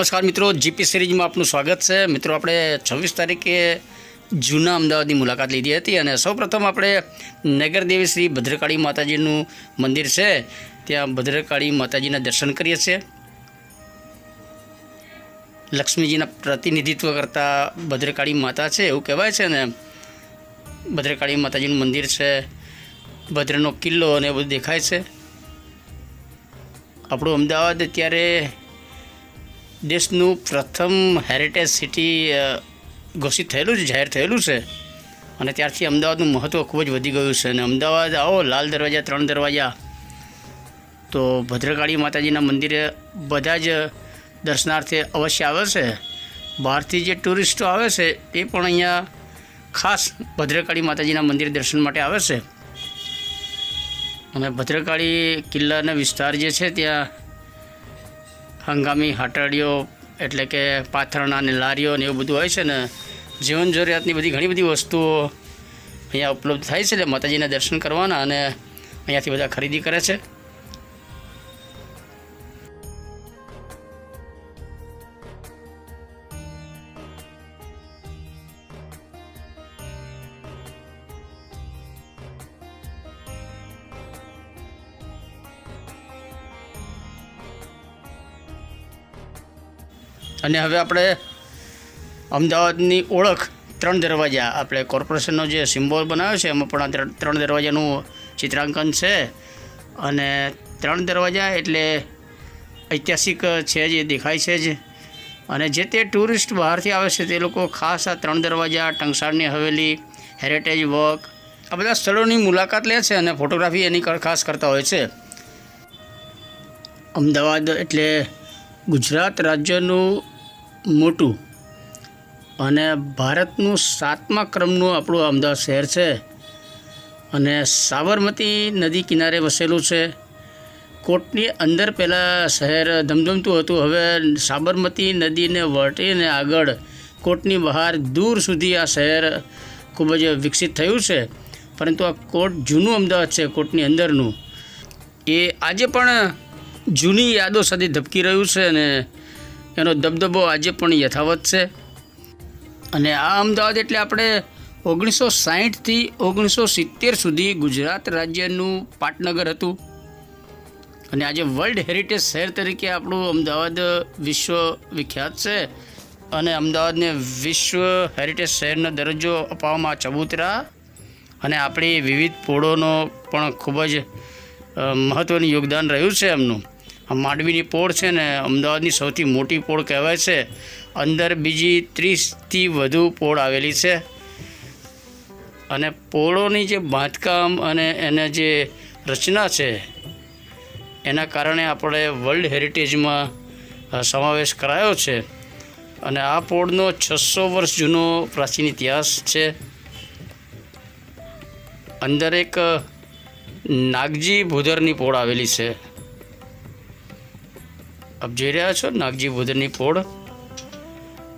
નમસ્કાર મિત્રો, જીપી સિરીઝમાં આપનું સ્વાગત છે. મિત્રો, આપણે છવ્વીસ તારીખે જૂના અમદાવાદની મુલાકાત લીધી હતી અને સૌપ્રથમ આપણે નગરદેવી શ્રી ભદ્રકાળી માતાજીનું મંદિર છે. ત્યાં ભદ્રકાળી માતાજીના દર્શન કરીએ છીએ. લક્ષ્મીજીના પ્રતિનિધિત્વ કરતા ભદ્રકાળી માતા છે, એવું કહેવાય છે ને. ભદ્રકાળી માતાજીનું મંદિર છે, ભદ્રનો કિલ્લો અને બધું દેખાય છે. આપણું અમદાવાદ અત્યારે દેશનું પ્રથમ હેરિટેજ સિટી ઘોષિત થયેલું છે, જાહેર થયેલું છે. અને ત્યારથી અમદાવાદનું મહત્ત્વ ખૂબ જ વધી ગયું છે. અને અમદાવાદ આવો, લાલ દરવાજા, ત્રણ દરવાજા. તો ભદ્રકાળી માતાજીના મંદિરે બધા જ દર્શનાર્થે અવશ્ય આવે છે. બહારથી જે ટુરિસ્ટો આવે છે, એ પણ અહીંયા ખાસ ભદ્રકાળી માતાજીના મંદિર દર્શન માટે આવે છે. અને ભદ્રકાળી કિલ્લાના વિસ્તાર જે છે, ત્યાં હંગામી હટાડીઓ, એટલે કે પાથરણા અને લારીઓ ને એવું બધું હોય છે ને, જીવન જરૂરિયાતની બધી ઘણી બધી વસ્તુઓ અહીંયા ઉપલબ્ધ થાય છે એટલે માતાજીના દર્શન કરવાના અને અહીંયાથી બધા ખરીદી કરે છે. અને હવે આપણે અમદાવાદની ઓળખ ત્રણ દરવાજા, આપણે કોર્પોરેશનનો જે સિમ્બોલ બનાવ્યો છે, એમાં પણ આ ત્રણ- દરવાજાનું ચિત્રાંકન છે. અને ત્રણ દરવાજા એટલે ઐતિહાસિક છે જે, દેખાય છે જ. અને જે તે ટુરિસ્ટ બહારથી આવે છે તે લોકો ખાસ આ ત્રણ દરવાજા ટંકસાળની હવેલી હેરિટેજ વોક આ બધા સ્થળોની મુલાકાત લે છે અને ફોટોગ્રાફી એની ખાસ કરતા હોય છે. અમદાવાદ એટલે ગુજરાત રાજ્યનું મોટું. અને ભારતનું સાતમા ક્રમનું આપણું અમદાવાદ શહેર છે. અને સાબરમતી નદી કિનારે વસેલું છે. કોટની અંદર પહેલાં શહેર ધમધમતું હતું. હવે સાબરમતી નદીને વટીને આગળ કોટની બહાર દૂર સુધી આ શહેર ખૂબ જ વિકસિત થયું છે. પરંતુ આ કોટ જૂનું અમદાવાદ છે, કોટની અંદરનું. એ આજે પણ જૂની યાદો સાથે ધબકી રહ્યું છે અને એનો દબદબો આજે પણ યથાવત છે. અને આ અમદાવાદ એટલે આપણે ઓગણીસો સાહીઠથી ઓગણીસો સિત્તેર સુધી ગુજરાત રાજ્યનું પાટનગર હતું. અને આજે વર્લ્ડ હેરિટેજ શહેર તરીકે આપણું અમદાવાદ વિશ્વ વિખ્યાત છે. અને અમદાવાદને વિશ્વ હેરિટેજ શહેરનો દરજ્જો અપાવવામાં ચબૂતરા. અને આપણી વિવિધ પોળોનો પણ ખૂબ જ મહત્ત્વનું યોગદાન રહ્યું છે એમનું. માંડવીની પોળ છે ને, અમદાવાદની સૌથી મોટી પોળ કહેવાય છે. અંદર બીજી ત્રીસથી વધુ પોળ આવેલી છે. અને પોળોની જે બાંધકામ અને એને જે રચના છે, એના કારણે આપણે વર્લ્ડ હેરિટેજમાં સમાવેશ કરાયો છે. અને આ પોળનો છસો વર્ષ જૂનો પ્રાચીન ઇતિહાસ છે. અંદર એક નાગજી ભૂદરની પોળ આવેલી છે. આપ જોઈ રહ્યા છો? નાગજી ભૂદરની પોળ.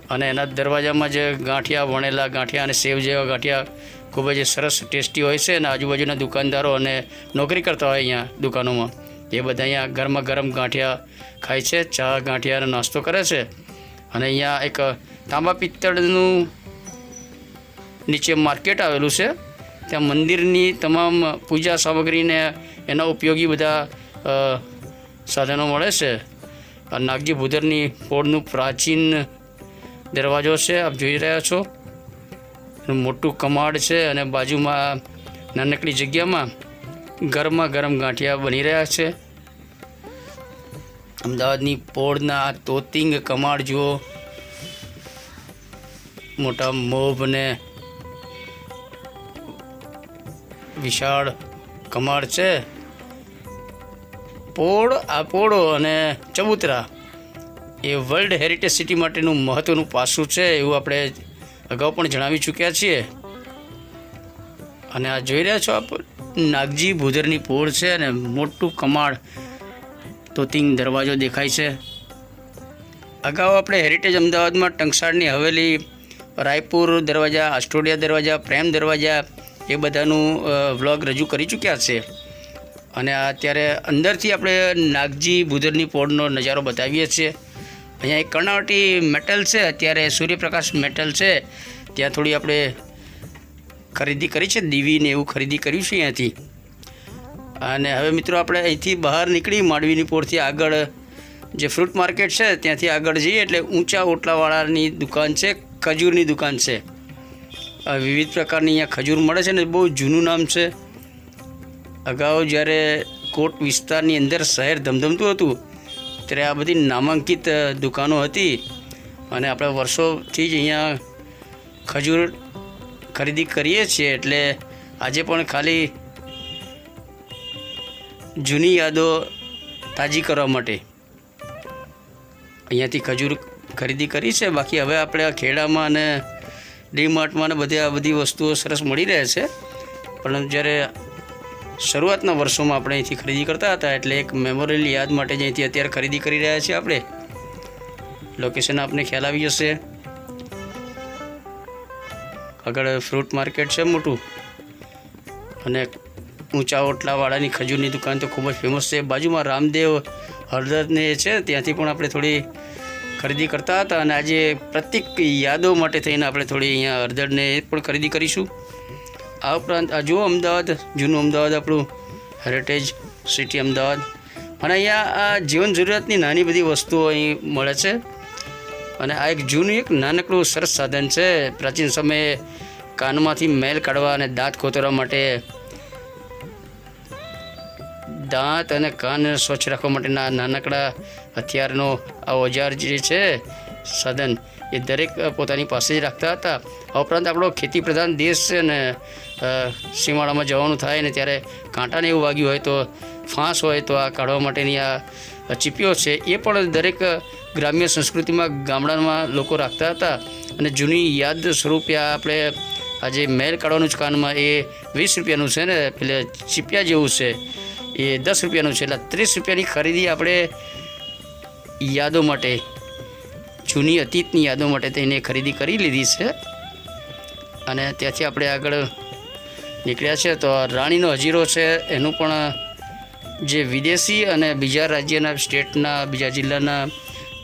અને એના દરવાજામાં જે ગાંઠિયા વણેલા ગાંઠિયા અને સેવ જેવા ગાંઠિયા ખૂબ જ સરસ ટેસ્ટી હોય છે અને આજુબાજુના દુકાનદારો અને નોકરી કરતા હોય અહીંયા દુકાનોમાં. એ બધા અહીંયા ગરમા ગરમ ગાંઠિયા ખાય છે, ચા ગાંઠિયાનો નાસ્તો કરે છે. અને અહીંયા એક તાંબા પિત્તળનું નીચે માર્કેટ આવેલું છે. ત્યાં મંદિરની તમામ પૂજા સામગ્રીને એના ઉપયોગી બધા સાધનો મળે છે. નાગજી ભૂદરની પોળનું પ્રાચીન દરવાજો છે, આપ જોઈ રહ્યા છો. મોટું કમાડ છે અને બાજુમાં નાનકડી જગ્યામાં ગરમા ગરમ ગાંઠિયા બની રહ્યા છે. અમદાવાદની પોળના તોતિંગ કમાડ જુઓ. મોટા મોભ ને વિશાળ કમાડ છે. પોળ, આ પોળો અને ચબૂતરા એ વર્લ્ડ હેરિટેજ સિટી માટેનું મહત્ત્વનું પાસું છે એવું આપણે અગાઉ પણ જણાવી ચૂક્યા છીએ. અને આ જોઈ રહ્યા છો આપ, નાગજી ભૂદરની પોળ છે અને મોટું કમાડ તોતિંગ દરવાજો દેખાય છે. અગાઉ આપણે હેરિટેજ અમદાવાદમાં ટંકસાળની હવેલી, રાયપુર દરવાજા, આસ્ટોડિયા દરવાજા, પ્રેમ દરવાજા એ બધાનું વ્લોગ રજૂ કરી ચૂક્યા છે અને અત્યારે અંદરથી આપણે નાગજી ભૂદરની પોળનો નજારો બતાવીએ છીએ. અહીંયા એક કર્ણાવટી મેટલ છે, અત્યારે સૂર્યપ્રકાશ મેટલ છે. ત્યાં થોડી આપણે ખરીદી કરી છે દીવીને એવું ખરીદી કર્યું છે અહીંયાથી. અને હવે મિત્રો આપણે અહીંથી બહાર નીકળી માંડવીની પોળથી આગળ જે ફ્રૂટ માર્કેટ છે, ત્યાંથી આગળ જઈએ એટલે ઊંચા ઓટલાવાળાની દુકાન છે, ખજૂરની દુકાન છે. વિવિધ પ્રકારની અહીંયા ખજૂર મળે છે ને, બહુ જૂનું નામ છે. અગાઉ જ્યારે કોટ વિસ્તારની અંદર શહેર ધમધમતું હતું, ત્યારે આ બધી નામાંકિત દુકાનો હતી અને આપણે વર્ષોથી જ અહીંયા ખજૂર ખરીદી કરીએ છીએ એટલે આજે પણ ખાલી જૂની યાદો તાજી કરવા માટે અહીંયાથી ખજૂર ખરીદી કરી છે. બાકી હવે આપણે આ ખેડામાં અને ડીમાર્ટમાં ને બધે આ બધી વસ્તુઓ સરસ મળી રહે છે. પણ જ્યારે શરૂઆતના વર્ષોમાં આપણે અહીંથી ખરીદી કરતા હતા એટલે એક મેમોરિયલ યાદ માટે જ અહીંથી અત્યારે ખરીદી કરી રહ્યા છીએ આપણે. લોકેશન આપને ખ્યાલ આવી જશે. આગળ ફ્રૂટ માર્કેટ છે મોટું. અને ઊંચા ઓટલાવાળાની ખજૂરની દુકાન તો ખૂબ જ ફેમસ છે. બાજુમાં રામદેવ હળદરને છે, ત્યાંથી પણ આપણે થોડી ખરીદી કરતા હતા. અને આજે પ્રત્યેક યાદો માટે થઈને આપણે થોડી અહીંયા હળદરને પણ ખરીદી કરીશું. આ ઉપરાંત, આ જુઓ અમદાવાદ, જૂનું અમદાવાદ આપણું હેરિટેજ સિટી અમદાવાદ. અને અહીંયા આ જીવન જરૂરિયાતની નાની બધી વસ્તુઓ અહીં મળે છે. અને આ એક જૂનું એક નાનકડું સરસ સાધન છે. પ્રાચીન સમયે કાનમાંથી મેલ કાઢવા અને દાંત કોતરવા માટે દાંત અને કાન સ્વચ્છ રાખવા માટેના નાનકડા હથિયારનો આ ઓજાર જે છે, સાધન. એ દરેક પોતાની પાસે જ રાખતા હતા. આ ઉપરાંત આપણો ખેતી પ્રધાન દેશ છે ને સીમાડામાં જવાનું થાય ને ત્યારે કાંટાને એવું વાગ્યું હોય તો ફાંસ હોય તો આ કાઢવા માટેની આ ચીપીઓ છે એ પણ દરેક ગ્રામ્ય સંસ્કૃતિમાં, ગામડામાં લોકો રાખતા હતા. અને જૂની યાદ સ્વરૂપે આ આપણે આજે મેલ કાઢવાનું જ કાનમાં એ વીસ રૂપિયાનું છે ને, પેલે ચીપિયા જેવું છે. એ દસ રૂપિયાનું છે, એટલે ત્રીસ રૂપિયાની ખરીદી આપણે યાદો માટે જૂની અતીતની યાદો માટે તેને ખરીદી કરી લીધી છે. અને ત્યાંથી આપણે આગળ નીકળ્યા છે. તો રાણીનો હજીરો છે. એનું પણ જે વિદેશી અને બીજા રાજ્યના સ્ટેટના, બીજા જિલ્લાના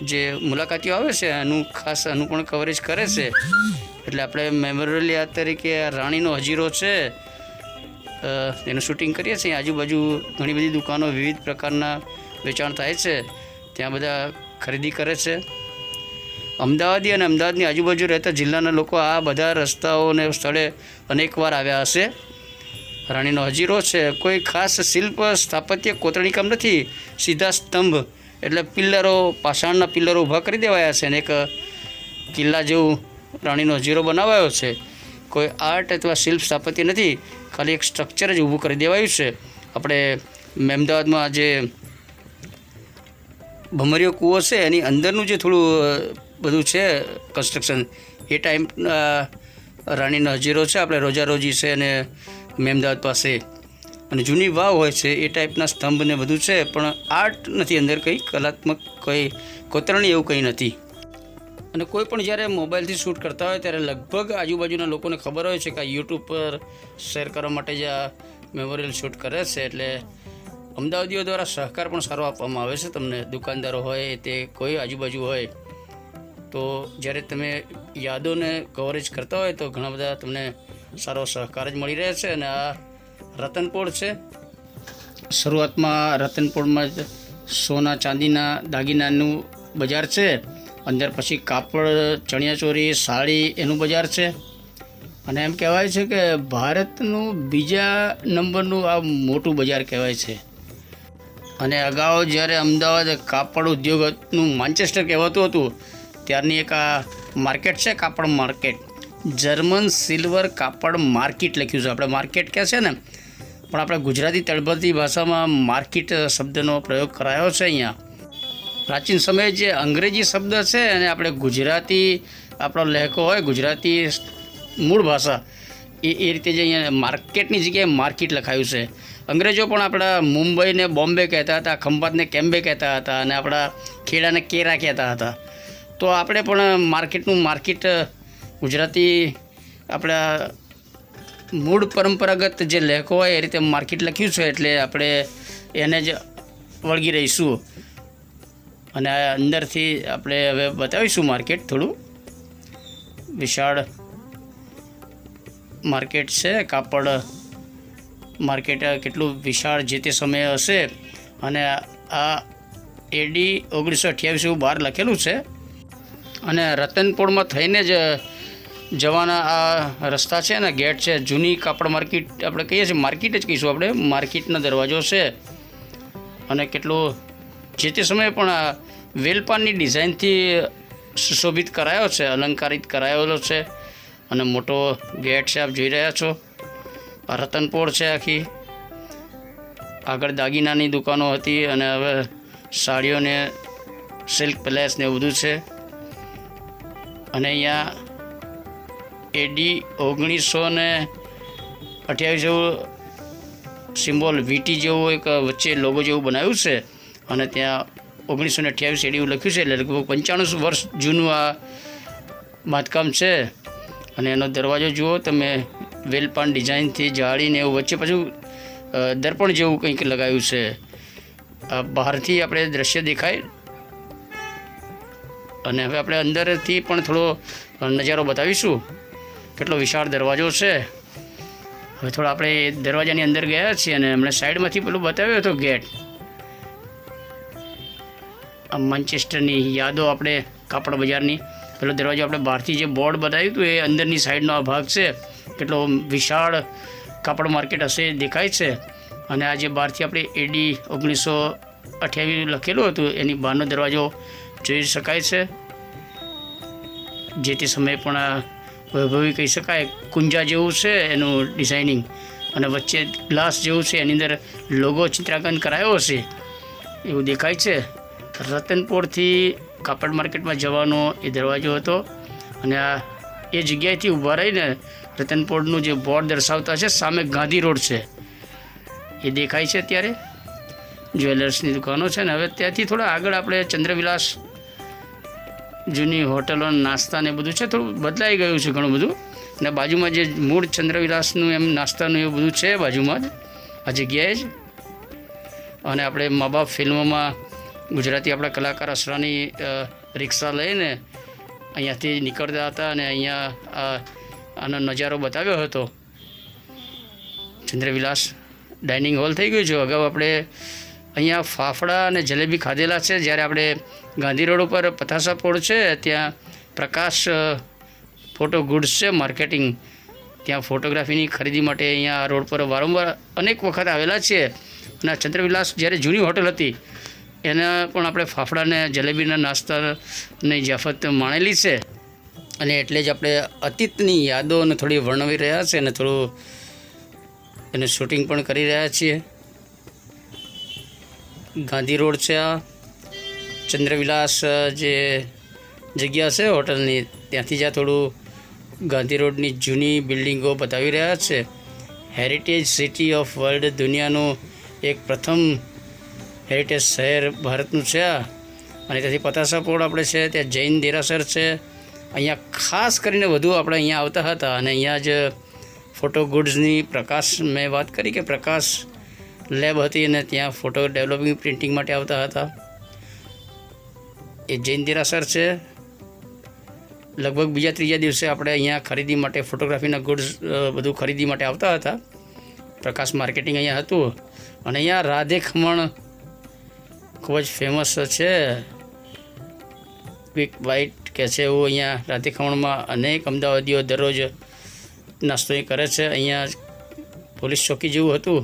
જે મુલાકાતીઓ આવે છે, એનું ખાસ એનું પણ કવરેજ કરે છે. એટલે આપણે મેમોરિયલ યાદ તરીકે આ રાણીનો હજીરો છે. એનું શૂટિંગ કરીએ છીએ. આજુબાજુ ઘણી બધી દુકાનો વિવિધ પ્રકારના વેચાણ થાય છે. ત્યાં બધા ખરીદી કરે છે. અમદાવાદી અને અમદાવાદની આજુબાજુ રહેતા જિલ્લાના લોકો આ બધા રસ્તાઓને સ્થળે અનેકવાર આવ્યા હશે. રાણીનો હજીરો છે, કોઈ ખાસ શિલ્પ સ્થાપત્ય કોતરણીકામ નથી, સીધા સ્તંભ એટલે પિલ્લરો, પાષાણના પિલ્લરો ઊભા કરી દેવાયા છે અને એક કિલ્લા જેવું રાણીનો હજીરો બનાવાયો છે. કોઈ આર્ટ અથવા શિલ્પ સ્થાપત્ય નથી, ખાલી એક સ્ટ્રક્ચર જ ઊભું કરી દેવાયું છે. આપણે અમદાવાદમાં જે ભમરીયો કૂવો છે, એની અંદરનું જે થોડું બધું છે કન્સ્ટ્રક્શન એ ટાઈમ રાણીનો હજીરો છે, આપણે રોજારોજી છે અને મેમદાવાદ પાસે. અને જૂની વાવ હોય છે, એ ટાઈપના સ્તંભ ને બધું છે, પણ આર્ટ નથી અંદર કંઈ, કલાત્મક કંઈ, કોતરણી એવું કંઈ નથી. અને કોઈ પણ જ્યારે મોબાઈલથી શૂટ કરતા હોય, ત્યારે લગભગ આજુબાજુના લોકોને ખબર હોય છે કે આ યુટ્યુબ પર શેર કરવા માટે જ આ મેમોરિયલ શૂટ કરે છે, એટલે અમદાવાદીઓ દ્વારા સહકાર પણ સારો આપવામાં આવે છે. તમને દુકાનદારો હોય, તે કોઈ આજુબાજુ હોય તો જ્યારે તમે યાદોને કવરેજ કરતા હોય તો ઘણા બધા તમને સારો સહકાર જ મળી રહે છે અને આ રતનપોળ છે. શરૂઆતમાં રતનપોળમાં જ સોના ચાંદીના દાગીનાનું બજાર છે. અંદર પછી કાપડ ચણિયાચોળી સાડી એનું બજાર છે. અને એમ કહેવાય છે કે ભારતનું બીજા નંબરનું આ મોટું બજાર કહેવાય છે. અને અગાઉ જ્યારે અમદાવાદ કાપડ ઉદ્યોગનું માન્ચેસ્ટર કહેવાતું હતું ત્યારની એક માર્કેટ છે કાપડ માર્કેટ જર્મન સિલ્વર કાપડ માર્કેટ લખ્યું છે. આપણે માર્કેટ કહે છે ને, પણ આપણે ગુજરાતી તળપદી ભાષામાં માર્કેટ શબ્દનો પ્રયોગ કરાયો છે અહીંયા. પ્રાચીન સમયે જે અંગ્રેજી શબ્દ છે અને આપણે ગુજરાતી, આપણો લહેકો હોય, ગુજરાતી મૂળ ભાષા, એ એ રીતે જે અહીંયા માર્કેટની જગ્યાએ માર્કેટ લખાયું છે. અંગ્રેજો પણ આપણા મુંબઈને બોમ્બે કહેતા હતા ખંભાતને કેમ્બે કહેતા હતા અને આપણા ખેડાને કેરા કહેતા હતા. તો આપણે પણ માર્કેટનું માર્કેટ ગુજરાતી આપણા મૂળ પરંપરાગત જે લેખો હોય એ રીતે માર્કેટ લખ્યું છે એટલે આપણે એને જ વળગી રહીશું. અને અંદરથી આપણે હવે બતાવીશું માર્કેટ થોડું. વિશાળ માર્કેટ છે, કાપડ માર્કેટ કેટલું વિશાળ જે તે સમયે હશે. અને આ એડી ઓગણીસો અઠ્યાવીસ એવું બહાર લખેલું છે. અને રતનપુરમાં થઈને જ જવાના આ રસ્તા છે ને, ગેટ છે, જૂની કાપડ માર્કેટ આપણે કહીએ છીએ, માર્કેટ જ કહીશું આપણે, માર્કેટનો દરવાજો છે. અને કેટલું, જે તે સમયે પણ આ વેલપાનની ડિઝાઇનથી સુશોભિત કરાયો છે, અલંકારિત કરાયેલો છે. અને મોટો ગેટ છે, આપ જોઈ રહ્યા છો. આ રતનપોળ છે આખી. આગળ દાગીનાની દુકાનો હતી અને હવે સાડીઓને, સિલ્ક પેલેસ ને એવું બધું છે. અને અહીંયા એડી ઓગણીસો ને અઠ્યાવીસ જેવું સિમ્બોલ વીટી જેવું એક વચ્ચે લોગો જેવું બનાવ્યું છે. અને ત્યાં ઓગણીસો ને અઠ્યાવીસ એડી લખ્યું છે, એટલે લગભગ પંચાણું વર્ષ જૂનું આ બાંધકામ છે. અને એનો દરવાજો જુઓ, તમે વેલપાન ડિઝાઇનથી જાળીને એવું વચ્ચે પાછું દર્પણ જેવું કંઈક લગાવ્યું છે. બહારથી આપણે દ્રશ્ય દેખાય. અને હવે આપણે અંદરથી પણ થોડો નજારો બતાવીશું. કેટલો વિશાળ દરવાજો છે. હવે થોડા આપણે દરવાજાની અંદર ગયા છીએ અને હમણાં સાઈડમાંથી પેલું બતાવ્યો હતો ગેટ. આ માન્ચેસ્ટરની યાદો આપણે કાપડ બજારની. પેલો દરવાજો આપણે બહારથી જે બોર્ડ બતાવ્યું હતું, એ અંદરની સાઈડનો આ ભાગ છે. કેટલો વિશાળ કાપડ માર્કેટ હશે એ દેખાય છે. અને આ જે બહારથી આપણે એડી ઓગણીસો અઠ્યાવીસ લખેલું હતું, એની બહારનો દરવાજો જોઈ શકાય છે? જે તે સમયે પણ આ વૈભવી કહી શકાય, કુંજા જેવું છે એનું ડિઝાઇનિંગ અને વચ્ચે ગ્લાસ જેવું છે, એની અંદર લોગો ચિત્રાંકન કરાયો હશે. એવું દેખાય છે. રતનપોરથી કાપડ માર્કેટમાં જવાનો એ દરવાજો હતો. અને આ એ જગ્યાએથી ઊભા રહીને રતનપોરનું જે બોર્ડ દર્શાવતા છે, સામે ગાંધી રોડ છે. એ દેખાય છે અત્યારે. જ્વેલર્સની દુકાનો છે ને, હવે ત્યાંથી થોડા આગળ આપણે ચંદ્રવિલાસ જૂની હોટલો, નાસ્તા ને બધું છે, થોડું બદલાઈ ગયું છે ઘણું બધું. અને બાજુમાં જે મૂળ ચંદ્રવિલાસનું એમ નાસ્તાનું એવું બધું છે બાજુમાં જ. આ જગ્યાએ જ. અને આપણે મા બાપ ફિલ્મોમાં ગુજરાતી આપણા કલાકાર અસરાની રિક્ષા લઈને અહીંયાથી નીકળતા હતા અને અહીંયા આનો નજારો બતાવ્યો હતો. ચંદ્રવિલાસ ડાઇનિંગ હોલ થઈ ગયું છે. અગાઉ આપણે અહીંયા ફાફડા અને જલેબી ખાધેલા છે. જ્યારે આપણે ગાંધી રોડ ઉપર પથાસા પોળ છે, ત્યાં પ્રકાશ ફોટો ગુડ્સ છે માર્કેટિંગ ત્યાં ફોટોગ્રાફીની ખરીદી માટે અહીંયા રોડ પર વારંવાર અનેક વખત આવેલા છીએ અને ચંદ્રવિલાસ જ્યારે જૂની હોટલ હતી, એના પણ આપણે ફાફડાને જલેબીના નાસ્તાની જફત માણેલી છે. અને એટલે જ આપણે અતીતની યાદોને થોડી વર્ણવી રહ્યા છે અને થોડું એનું શૂટિંગ પણ કરી રહ્યા છીએ. ગાંધી રોડ છે આ. ચંદ્રવિલાસ જે જગ્યા છે હોટલની, ત્યાંથી જ આ થોડું ગાંધી રોડની જૂની બિલ્ડિંગો બતાવી રહ્યા છે. હેરિટેજ સિટી ઓફ વર્લ્ડ દુનિયાનું એક પ્રથમ હેરિટેજ શહેર ભારતનું છે આ. અને ત્યાંથી પતાસાપોળ આપણે છે, ત્યાં જૈન દેરાસર છે. અહીંયા ખાસ કરીને વધુ આપણે અહીંયા આવતા હતા અને અહીંયા જ ફોટો ગુડ્સની પ્રકાશ, મેં વાત કરી કે પ્રકાશ લેબ હતી અને ત્યાં ફોટો ડેવલપિંગ પ્રિન્ટિંગ માટે આવતા હતા. એ જૈન દેરાસર છે. લગભગ બીજા ત્રીજા દિવસે આપણે અહીંયા ખરીદી માટે ફોટોગ્રાફીના ગુડ્સ બધું ખરીદી માટે આવતા હતા. પ્રકાશ માર્કેટિંગ અહીંયા હતું. અને અહીંયા રાધે ખમણ ખૂબ જ ફેમસ છે. ક્વિક બાઇટ કે છે એવું અહીંયા રાધે ખમણમાં અનેક અમદાવાદીઓ દરરોજ નાસ્તો એ કરે છે. અહીંયા પોલીસ ચોકી જેવું હતું.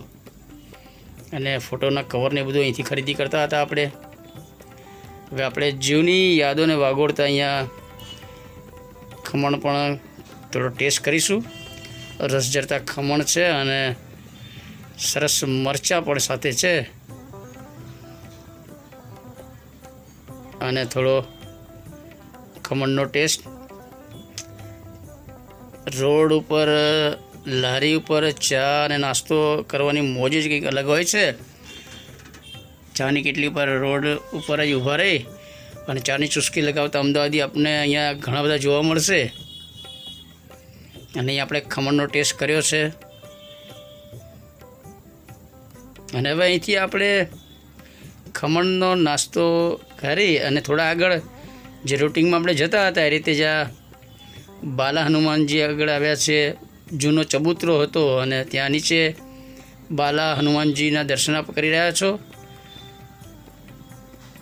અને ફોટોના કવરને બધું અહીંથી ખરીદી કરતા હતા આપણે. હવે આપણે જૂની યાદોને વાગોળતા અહીંયા ખમણ પણ થોડો ટેસ્ટ કરીશું. રસ જરતા ખમણ છે અને સરસ મરચાં પણ સાથે છે. અને થોડો ખમણનો ટેસ્ટ રોડ ઉપર, લારી ઉપર ચા અને નાસ્તો કરવાની મોજ જ કંઈક અલગ હોય છે. ચાની કેટલી પર રોડ ઉપર જ ઊભા રહી અને ચાની ચુસ્કી લગાવતા અમદાવાદી આપણને અહીંયા ઘણા બધા જોવા મળશે. અને અહીં આપણે ખમણનો ટેસ્ટ કર્યો છે. અને હવે અહીંથી આપણે ખમણનો નાસ્તો કરી અને થોડા આગળ જે રૂટિંગમાં આપણે જતા હતા એ રીતે જ્યાં બાલા હનુમાનજી આગળ આવ્યા છે. જૂનો ચબૂતરો હતો અને ત્યાં નીચે બાલા હનુમાનજીના દર્શન આપ કરી રહ્યા છો.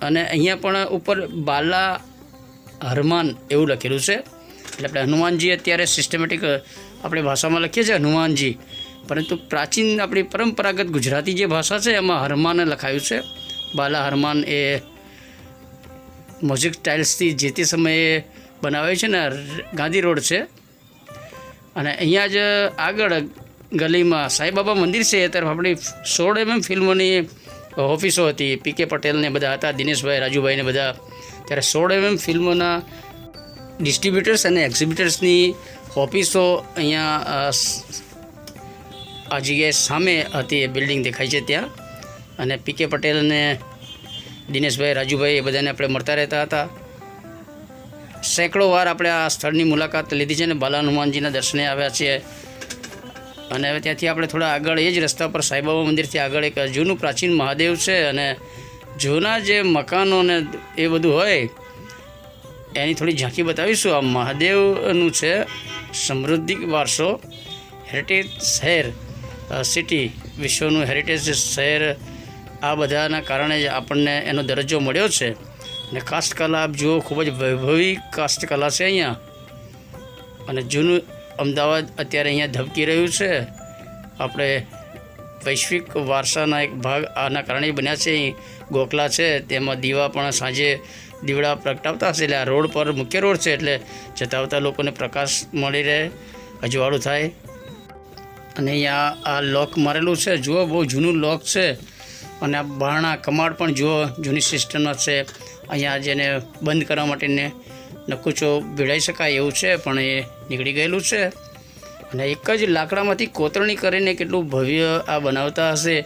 અને અહીંયા પણ ઉપર બાલા હરમાન એવું લખેલું છે. એટલે આપણે હનુમાનજી અત્યારે સિસ્ટમેટિક આપણી ભાષામાં લખીએ છીએ હનુમાનજી. પરંતુ પ્રાચીન આપણી પરંપરાગત ગુજરાતી જે ભાષા છે, એમાં હરમાન લખાયું છે. બાલા હરમાન એ મોઝિક ટાઇલ્સથી જે તે સમયે બનાવે છે ને ગાંધી રોડ છે. અને અહીંયા જ આગળ ગલીમાં સાંઈબાબા મંદિર છે તરફ આપણી સોળ એમએમ ફિલ્મોની ઓફિસો હતી, પી કે પટેલને બધા હતા, દિનેશભાઈ રાજુભાઈને બધા. ત્યારે સોળ એમએમ ફિલ્મોના ડિસ્ટ્રીબ્યુટર્સ અને એક્ઝિબિટર્સની ઓફિસો અહીંયા આ જગ્યાએ સામે હતી એ બિલ્ડિંગ દેખાય છે ત્યાં. અને પી કે પટેલ અને દિનેશભાઈ, રાજુભાઈ એ બધાને આપણે મળતા રહેતા હતા. સેંકડો વાર આપણે આ સ્થળની મુલાકાત લીધી છે અને બાલા હનુમાનજીના દર્શને આવ્યા છીએ. અને હવે ત્યાંથી આપણે થોડા આગળ એ જ રસ્તા પર સાંઈબાબા મંદિરથી આગળ એક જૂનું પ્રાચીન મહાદેવ છે અને જૂના જે મકાનો ને એ બધું હોય, એની થોડી ઝાંખી બતાવીશું. આ મહાદેવનું છે સમૃદ્ધિ વારસો હેરિટેજ શહેર સિટી વિશ્વનું હેરિટેજ શહેર. આ બધાના કારણે જ આપણને એનો દરજ્જો મળ્યો છે. અને કાસ્ટકલા આપ જુઓ, ખૂબ જ વૈભવી કાસ્ટકલા છે અહીંયા. અને જૂનું અમદાવાદ અત્યારે અહીંયા ધબકી રહ્યું છે. આપણે વૈશ્વિક વારસાના એક ભાગ આના કારણે બન્યા છે. અહીં ગોખલા છે, તેમાં દીવા પણ સાંજે દીવડા પ્રગટાવતા હશે એટલે આ રોડ પર મુખ્ય રોડ છે એટલે જતા આવતા લોકોને પ્રકાશ મળી રહે, અજવાળું થાય. અને અહીંયા આ લોક મારેલું છે. જુઓ, બહુ જૂનું લોક છે. અને આ બારણા કમાડ પણ જુઓ, જૂની સિસ્ટમના છે. અહીંયા જેને બંધ કરવા માટેને નકુચો ભીડાઈ શકાય એવું છે, પણ એ નીકળી ગયેલું છે. અને એક જ લાકડામાંથી કોતરણી કરીને કેટલું ભવ્ય આ બનાવતા હશે,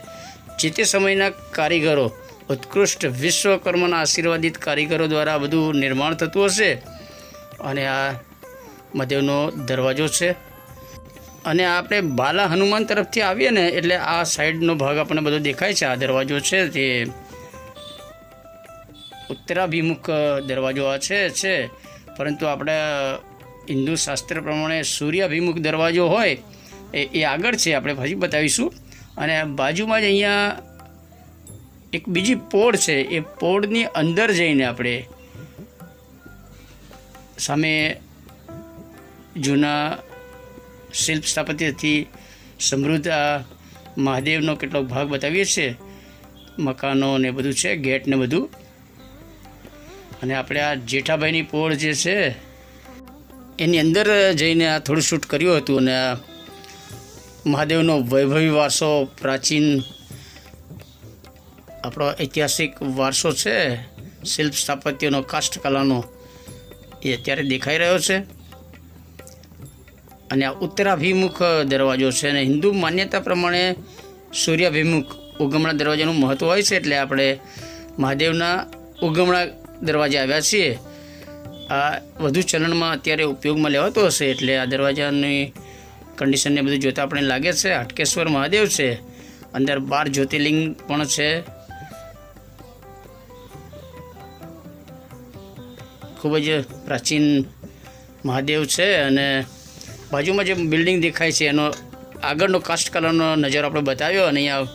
જે તે સમયના કારીગરો, ઉત્કૃષ્ટ વિશ્વકર્માના આશીર્વાદિત કારીગરો દ્વારા આ બધું નિર્માણ થતું હશે. અને આ મહાદેવનો દરવાજો છે. અને આપણે બાલા હનુમાન તરફથી આવીએ ને, એટલે આ સાઈડનો ભાગ આપણને બધો દેખાય છે. આ દરવાજો છે તે ઉત્તરાભિમુખ દરવાજો આ છે છે. પરંતુ આપણે હિન્દુ શાસ્ત્ર પ્રમાણે સૂર્યાભિમુખ દરવાજો હોય, એ એ આગળ છે, આપણે પછી બતાવીશું. અને બાજુમાં જ અહીંયા એક બીજી પોળ છે, એ પોળની અંદર જઈને આપણે સામે જૂના શિલ્પ સ્થાપત્યથી સમૃદ્ધ આ મહાદેવનો કેટલોક ભાગ બતાવીએ છીએ. મકાનો ને બધું છે, ગેટ ને બધું. અને આપણે આ જેઠાભાઈની પોળ જે છે, એની અંદર જઈને આ થોડું શૂટ કર્યું હતું અને આ મહાદેવનો વૈભવી વારસો, પ્રાચીન આપણો ઐતિહાસિક વારસો છે શિલ્પ સ્થાપત્યનો કાષ્ઠકલાનો એ અત્યારે દેખાઈ રહ્યો છે. અને આ ઉત્તરાભિમુખ દરવાજો છે અને હિન્દુ માન્યતા પ્રમાણે સૂર્યાભિમુખ ઉગમણા દરવાજાનું મહત્ત્વ હોય છે એટલે આપણે મહાદેવના ઉગમણા દરવાજે આવ્યા છીએ. આ વધુ ચલણમાં અત્યારે ઉપયોગમાં લેવાતો હશે એટલે આ દરવાજાની કન્ડિશનને બધું જોતાં આપણે લાગે છે. હાટકેશ્વર મહાદેવ છે. અંદર બાર જ્યોતિર્લિંગ પણ છે. ખૂબ જ પ્રાચીન મહાદેવ છે અને બાજુમાં જે બિલ્ડિંગ દેખાય છે એનો આગળનો કાસ્ટ કલરનો નજારો આપણે બતાવ્યો અને અહીંયા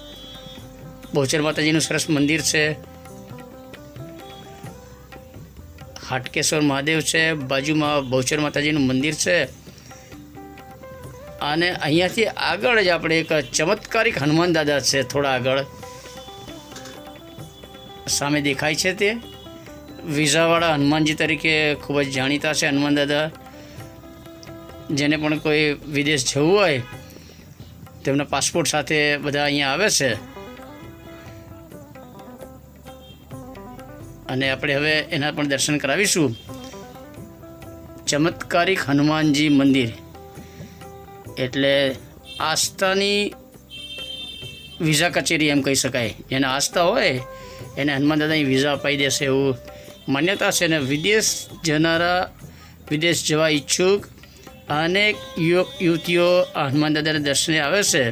બહુચર માતાજીનું સરસ મંદિર છે. હાટકેશ્વર મહાદેવ છે, બાજુમાં બહુચર માતાજીનું મંદિર છે. અને અહીંયાથી આગળ જ આપણે એક ચમત્કારિક હનુમાન દાદા છે, થોડા આગળ. સામે દેખાય છે તે. વિઝાવાળા હનુમાનજી તરીકે ખૂબ જ જાણીતા છે હનુમાન દાદા. જેને પણ કોઈ વિદેશ જવું હોય, તેમના પાસપોર્ટ સાથે બધા અહીંયા આવે છે. અને આપણે હવે એના પણ દર્શન કરાવીશું. ચમત્કારિક હનુમાનજી મંદિર. એટલે આસ્થાની વિઝા કચેરી એમ કહી શકાય. જેને આસ્થા હોય, એને હનુમાન દાદાની વિઝા અપાઈ દેશે એવું માન્યતા છે અને વિદેશ જનારા, વિદેશ જવા ઈચ્છુક અનેક યુવક, યુવતીઓ હનુમાન દાદાના દર્શને આવે છે.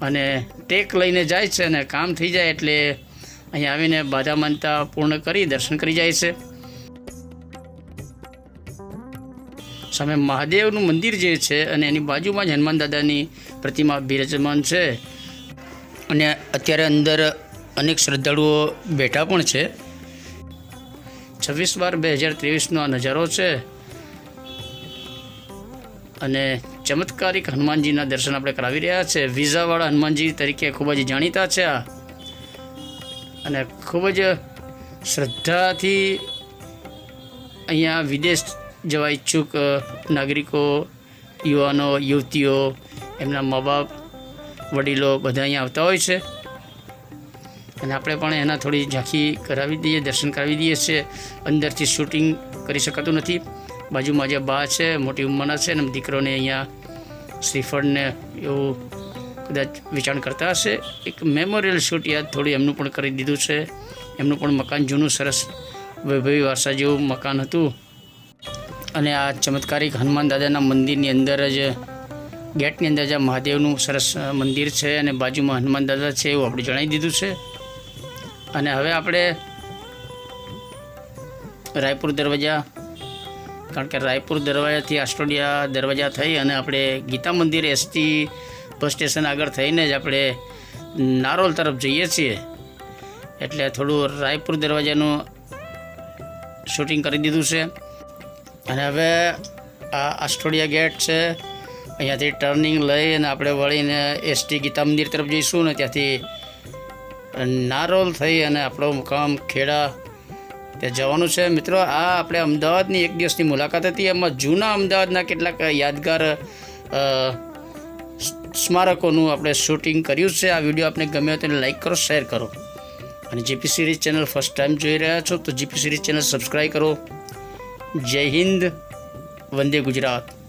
અને ટેક લઈને જાય છે અને કામ થઈ જાય એટલે અહીં આવીને બાધા માનતા પૂર્ણ કરી દર્શન કરી જાય છે. સામે મહાદેવનું મંદિર જે છે અને એની બાજુમાં જ હનુમાન દાદાની પ્રતિમા બિરાજમાન છે. અને અત્યારે અંદર અનેક શ્રદ્ધાળુઓ બેઠા પણ છે. છવ્વીસ બાર બે હજાર ત્રેવીસનો આ નજારો છે. અને ચમત્કારિક હનુમાનજીના દર્શન આપણે કરાવી રહ્યા છે. વિઝાવાળા હનુમાનજી તરીકે ખૂબ જ જાણીતા છે આ. અને ખૂબ જ શ્રદ્ધાથી અહીંયા વિદેશ જવા ઈચ્છુક નાગરિકો, યુવાનો, યુવતીઓ, એમના મા બાપ, વડીલો બધા અહીંયા આવતા હોય છે. અને આપણે પણ એના થોડી ઝાંખી કરાવી દઈએ, દર્શન કરાવી દઈએ છીએ અંદરથી શૂટિંગ કરી શકાતું નથી. બાજુમાં જે બા છે, મોટી ઉંમરના છે, અને દીકરોને અહીંયા શ્રીફળને એવું કદાચ વેચાણ કરતા હશે. એક મેમોરિયલ શૂટ યાદ થોડી એમનું પણ કરી દીધું છે. એમનું પણ મકાન જૂનું, સરસ વૈભવી વારસા જેવું મકાન હતું. અને આ ચમત્કારિક હનુમાન દાદાના મંદિરની અંદર જ, ગેટની અંદર જ મહાદેવનું સરસ મંદિર છે અને બાજુમાં હનુમાન દાદા છે એવું આપણે જણાવી દીધું છે. અને હવે આપણે રાયપુર દરવાજા, કારણ કે રાયપુર દરવાજાથી આસ્ટોડિયા દરવાજા થઈ અને આપણે ગીતા મંદિર એસટી બસ સ્ટેશન આગળ થઈને જ આપણે નારોલ તરફ જઈએ છીએ. એટલે થોડું રાયપુર દરવાજાનું શૂટિંગ કરી દીધું છે. અને હવે આ આસ્ટોડિયા ગેટ છે. અહીંયાથી ટર્નિંગ લઈ અને આપણે વળીને એસટી ગીતા મંદિર તરફ જઈશું ને ત્યાંથી નારોલ થઈ અને આપણો મુકામ ખેડા ત્યાં જવાનું છે. મિત્રો, આ આપણે અમદાવાદની એક દિવસની મુલાકાત હતી. એમાં જૂના અમદાવાદના કેટલાક યાદગાર સ્મારકોનું આપણે શૂટિંગ કર્યું છે. આ વીડિયો આપને ગમ્યો તેને લાઇક કરો, શેર કરો. અને GP series channel first time જોઈ રહ્યા છો તો જીપી સિરીઝ ચેનલ સબસ્ક્રાઈબ કરો. જય હિન્દ, વંદે ગુજરાત.